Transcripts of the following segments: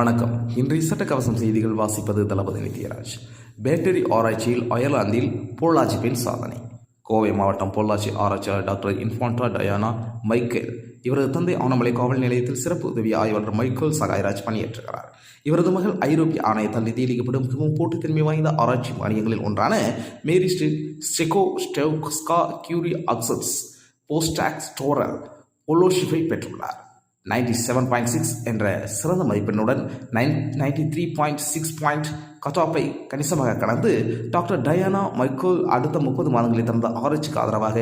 வணக்கம். இன்றைய சட்டக்கவசம் செய்திகள் வாசிப்பது தளபதி நித்யராஜ். பேட்டரி ஆராய்ச்சியில் அயர்லாந்தில் பொள்ளாச்சி பெண் சாதனை. கோவை மாவட்டம் பொள்ளாச்சி ஆராய்ச்சியாளர் டாக்டர் இன்ஃபான்ட்ரா டயானா மைக்கேல். இவரது தந்தை ஆனமலை காவல் நிலையத்தில் சிறப்பு உதவி ஆய்வாளர் மைக்கேல் சகாயராஜ் பணியேற்றுகிறார். இவரது மகள் ஐரோப்பிய ஆணையத்தால் நிதியளிக்கப்படும் மிகவும் போட்டுத்தன்மை வாய்ந்த ஆராய்ச்சி மானியங்களில் ஒன்றான மேரி ஸ்ட்ரீட் stego Sklodowska Curie actions postdoctoral fellowship பெற்றுள்ளார். நைன்டி செவன் பாயிண்ட் சிக்ஸ் என்ற சிறந்த மதிப்பெண்ணுடன் nine ninety three point six point கட்டாப்பை கணிசமாக கடந்து டாக்டர் டயானா மைக்கோல் அடுத்த முப்பது மாதங்களில் தனது ஆராய்ச்சிக்கு ஆதரவாக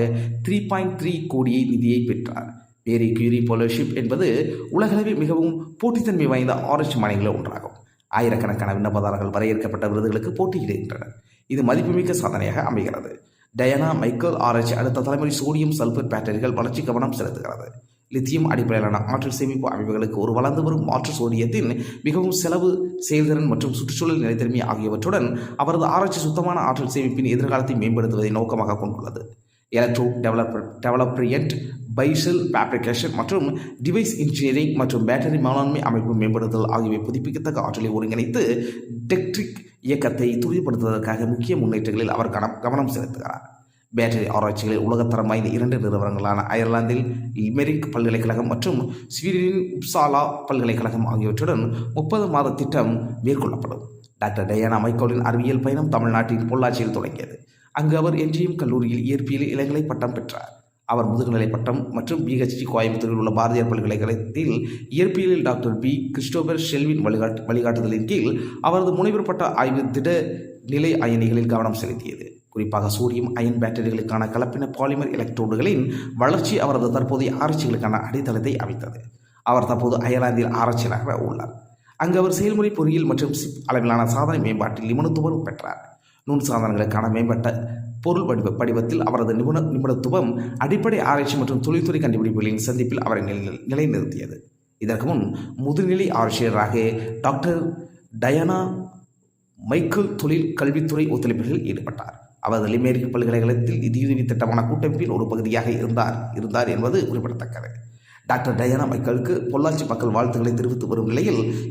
த்ரீ பாயிண்ட் த்ரீ கோடியை நிதியை பெற்றார். மேரி கியூரி போலோஷிப் என்பது உலகளவில் மிகவும் போட்டித்தன்மை வாய்ந்த ஆராய்ச்சி மானியங்களில் ஒன்றாகும். ஆயிரக்கணக்கான விண்ணப்பதாரர்கள் வரையறுக்கப்பட்ட விருதுகளுக்கு போட்டியிடுகின்றனர். இது மதிப்புமிக்க சாதனையாக அமைகிறது. டயானா மைக்கேல் ஆராய்ச்சி அடுத்த தலைமுறை சோடியம் சல்பர் பேட்டரிகள் வளர்ச்சி கவனம் செலுத்துகிறது. லித்தியம் அடிப்படையிலான ஆற்றல் சேமிப்பு அமைப்புகளுக்கு ஒரு வளர்ந்து வரும் மாற்று சோடியத்தின் மிகவும் செலவு செயல்திறன் மற்றும் சுற்றுச்சூழல் நிலைத்தன்மை ஆகியவற்றுடன் அவரது ஆராய்ச்சி சுத்தமான ஆற்றல் சேமிப்பின் எதிர்காலத்தை மேம்படுத்துவதை நோக்கமாக கொண்டுள்ளது. எலக்ட்ரோ டெவலப்பர் டெவலப்ரியன்ட் பைசல் ஃபேப்ரிகேஷன் மற்றும் டிவைஸ் இன்ஜினியரிங் மற்றும் பேட்டரி மேலாண்மை அமைப்பு மேம்படுத்தல் ஆகியவை புதுப்பிக்கத்தக்க ஆற்றலை ஒருங்கிணைத்து டெக்ட்ரிக் இயக்கத்தை துரிதப்படுத்துவதற்காக முக்கிய முன்னேற்றங்களில் அவர் கவனம் கவனம் செலுத்துகிறார். பேட்டரி ஆராய்ச்சிகளில் உலகத்தரம் வாய்ந்த இரண்டு நிறுவனங்களான அயர்லாந்தில் இமெரிக் பல்கலைக்கழகம் மற்றும் ஸ்வீடனின் உப்சாலா பல்கலைக்கழகம் ஆகியவற்றுடன் முப்பது மாத திட்டம் மேற்கொள்ளப்படும். டாக்டர் டயானா மைக்கோலின் அறிவியல் பயணம் தமிழ்நாட்டின் பொள்ளாச்சியில் தொடங்கியது. அங்கு அவர் என்ஜிஎம் கல்லூரியில் இயற்பியலில் இளங்கலை பட்டம் பெற்றார். அவர் முதுகநிலை பட்டம் மற்றும் பிஹெச்டி கோயம்புத்தூரில் உள்ள பாரதியார் பல்கலைக்கழகத்தில் இயற்பியலில் டாக்டர் பி. கிறிஸ்டோபர் ஷெல்வின் வழிகாட்டு வழிகாட்டுதலின் கீழ் அவரது முனைவர் பட்ட ஆய்வு திட நிலை அயனிகளில் கவனம் செலுத்தியது. குறிப்பாக சூரியம் அயன் பேட்டரிகளுக்கான கலப்பின பாலிமர் எலக்ட்ரோடுகளின் வளர்ச்சி அவரது தற்போதைய ஆராய்ச்சிகளுக்கான அடித்தளத்தை அமைத்தது. அவர் தற்போது அயர்லாந்தில் ஆராய்ச்சியாளராக உள்ளார். அங்கு அவர் செயல்முறை பொறியியல் மற்றும் சிப் அளவிலான சாதனை மேம்பாட்டில் நிபுணத்துவம் பெற்றார். நுண் சாதனங்களுக்கான மேம்பட்ட பொருள் வடிவ படிவத்தில் அவரது நிபுண நிபுணத்துவம் அடிப்படை ஆராய்ச்சி மற்றும் தொழில்துறை கண்டுபிடிப்புகளின் சந்திப்பில் அவரை நிலைநிறுத்தியது. இதற்கு முன் முதுநிலை ஆராய்ச்சியராக டாக்டர் டயானா மைக்கேல் தொழில் கல்வித்துறை ஒத்துழைப்புகளில் ஈடுபட்டார். அவர் லிமேரிக் பல்கலைக்கழகத்தில் நிதியுதவி திட்டமான கூட்டமைப்பின் ஒரு பகுதியாக இருந்தார். இருந்தார் என்பது குறிப்பிடத்தக்கது. டாக்டர் டயானா மைக்கேலுக்கு பொள்ளாச்சி மக்கள் வாழ்த்துக்களை தெரிவித்து வரும் நிலையில்